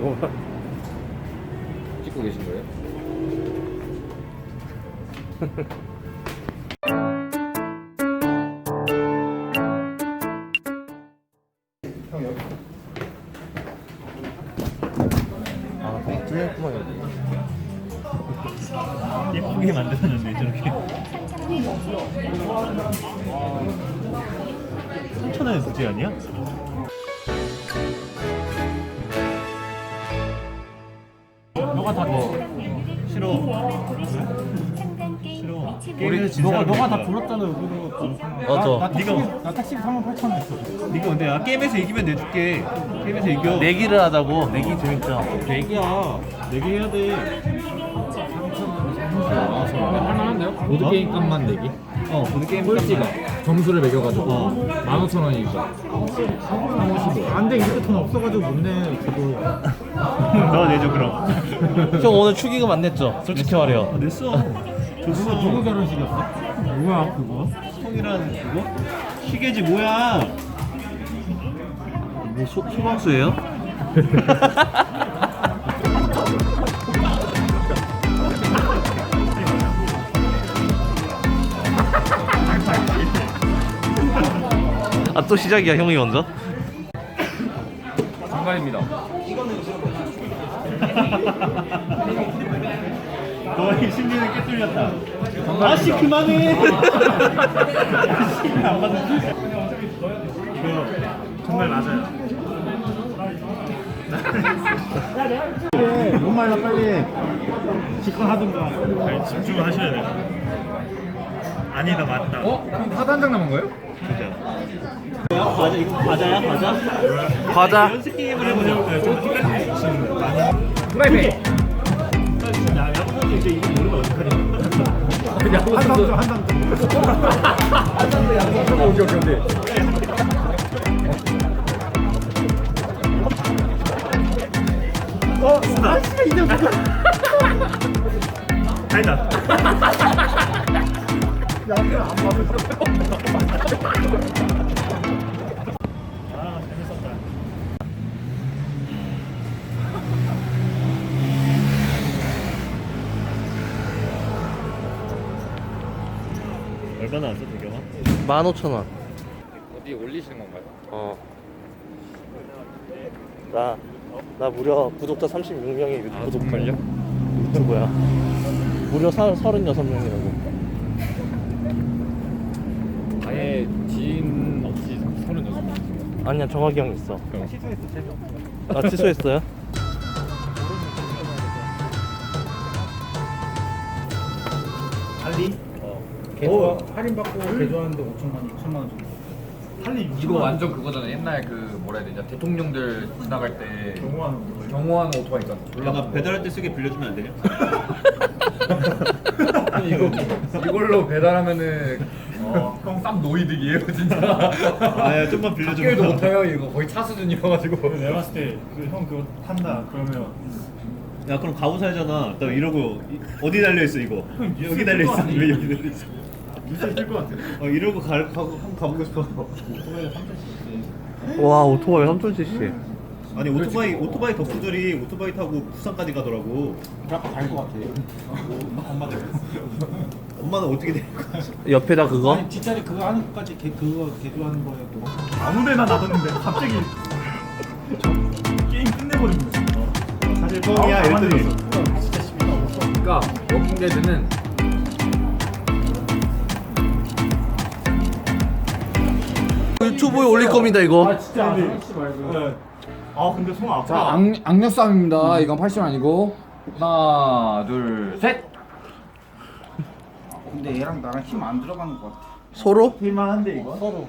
이거만. 찍고 계신 거예요? 예쁘게 만들었는데 저렇게 3천원에 두째 아니야? 너가 다 뭐? 싫어 싫어 우리 너가 너가 다 불렀잖아 여기로 맞아. 나 택시 네가- 나 택시 3만 8천 원 했어 니가 근데 아, 게임에서 이기면 내줄게 게임에서 이겨 내기를 하자고. 내기 재밌죠. 내기야 내기 해야 돼 할만한데요? 보드 어? 게임 값만 내기? 어, 보드 게임 꼴찌가 점수를 매겨가지고 어. 15,000원이니까 안돼 이렇게 돈 없어가지고 못내 저도 너 내줘 그럼 형 오늘 축의금 안 냈죠? 솔직히 말해요. 아, 냈어 줬어 누구 결혼식이었어? 뭐야 그거? 형이란 그거? 시계지 뭐야 뭐 소, 소방수예요? 아 또 시작이야 형이 먼저? 장관입니다. 너의 심리는 깨뚫렸다. 아씨 그만해. 안 받는 정말 맞아요. 못 말라 빨리. 직관하든가. 아니 집중을 하셔야 돼 아니다 맞다. 어? 그럼 카드 한장 남은 거예요? 과자 이거 과자야 과자? 과자 연습 게임을 해보자 프라이팬 야 야구 선수 이제 이거 모르면 어떡하냐 야구 한담 선수 한담 오케이 오케이 오케이 어? 쓰다 아니다 아 재밌었다 얼마나 왔어 대경아? 15,000원 어디 올리시는 건가요? 어. 나, 나 무려 구독자 36명이 아, 구독 정말요? 유튜브야. 무려 사, 36명이라고. 아예 지인 없이 여섯 명 아니야, 정학이 형 있어. 취소했어 최종 아, 취소했어요? 할리? 개조 할인 받고 개조하는데 5천만 원 6천만 원 정도. 할리 이거 완전 그거잖아 옛날 그 뭐라 해야 되냐? 대통령들 지나갈 때 경호하는 거. 경호하는 오토바이 있잖아. 야가 배달할 때 쓰게 빌려주면 안 되냐? 이거 이걸로 배달하면은 어, 형쌈 노이득이에요 진짜. 아야 좀만 빌려주면 학교에도 못해요 이거. 거의 차 수준이어가지고. 내가 봤을 때그형 그거 탄다 그러면. 야 그럼 가고 살잖아 나 이러고 이- 어디 달려 있어 이거? 뉴스에 여기 달려 있어 뜰것 왜 여기 달려 있어. 뉴스에 뜰것 같아. 어 이러고 가, 가고 한번 가보고 싶어. 오토바이 3천씩 와, 오토바이 3,000cc. 아니 오토바이 오토바이 덕후들이 오토바이 타고 부산까지 가더라고. 갈것 같아. 엄마들 엄마는 어떻게 돼? 옆에다 그거? 아니 뒷자리 그거 하는 것까지 개, 그거 개조하는 거에 또 아무데나 놔뒀는데 갑자기 게임 끝내버린 거지 사실 뻥이야 이랬더니 없어 그러니까 워킹데드는 유튜브에 올릴 겁니다, 이거. 진짜. 아저씨 말고 네. 아 근데 손 아파. 자 악, 악력 싸움입니다. 이건 80원 아니고. 하나 둘 셋. 근데 얘랑 나랑 힘 안 들어가는 것 같아. 서로? 할만한데 이거? 서로.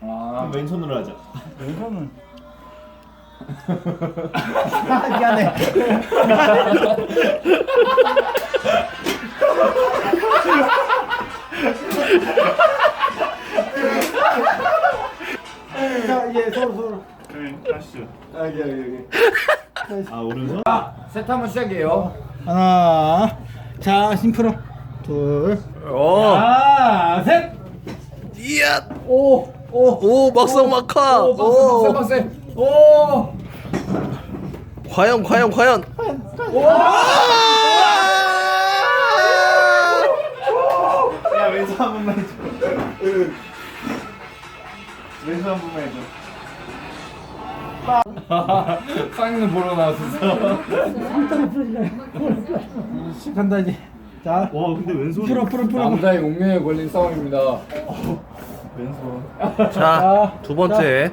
아, 그럼 왼손으로 하자. 왼손은. 미안해. 자얘 서로 서로. 네 하시죠 아 여기 여기 아 오른손? 세트 한번 시작이에요 하나 자 심프로 둘 어. 하나 셋 이야! 오, 오, 오, 막상 막하! 오, 빡세, 빡세. 오! 과연 과연 과연. 야 왼손 한 번만 해줘 왼손 한 번만 해줘 쌍는 보러 나왔었어. 판단이. 자, 와 근데 왼손 풀어, 풀어, 풀어. 남자의 운명에 걸린 싸움입니다. 왼손 자, 두 번째.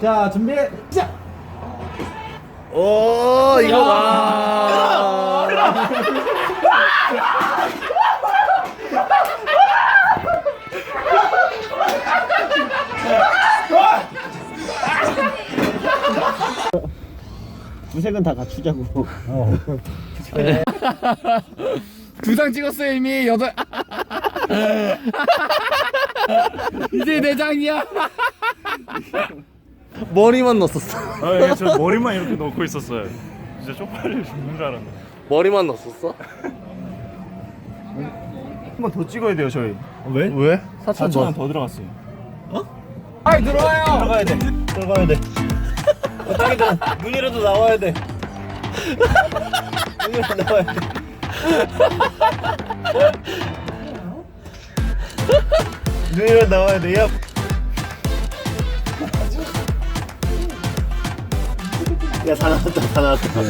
자, 준비. 자. 오, 이거 아. 두색은 다 갖추자고. 두장 찍었어요 이미 여덟. 이제 네 장이야. 머리만 넣었었어. 아, 저 머리만 이렇게 넣고 있었어요 진짜 쪽팔려 죽는 줄 알았네 머리만 넣었었어? 한 번 더 찍어야 돼요 저희 왜? 왜? 4천 원더 들어갔어요 아이 들어와요. 들어가야 돼. 들어가야 돼. 어떻게든 눈이라도 나와야 돼. 눈이라도 나와야 돼. 눈이라도 나와야 돼. 야. 야, 다 나왔다, 다 나왔다.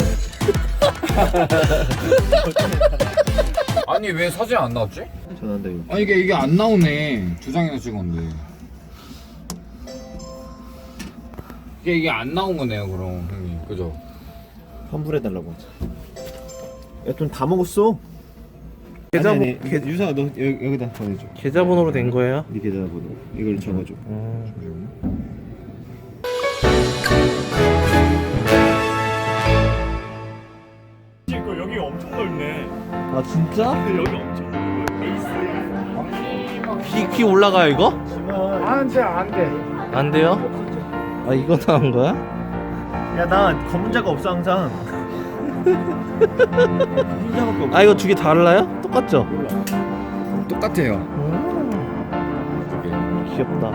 아니 왜 사진 안 나왔지? 전화한다, 이거. 아 이게 이게 안 나오네. 두 장이나 찍었는데. 이게 이게 안 나온 거네요 그럼 형님 그죠? 환불해달라고. 야, 좀다 먹었어. 계좌번 아니, 아니, 유사가 너 여기, 여기다 보내줘. 계좌번호로 된 거예요? 네 계좌번호. 이걸 적어줘. 이거 여기 엄청 넓네 아 진짜? 근데 여기 엄청 넓어요 베이스 비, 비 올라가요 이거? 안 돼, 안 돼. 안 돼요? 아 이거 나온 거야? 야, 나 검은 자가 없어, 항상. 검은 자밖에 없어. 아 이거 두 개 달라요? 똑같죠? 똑같아요. 귀엽다.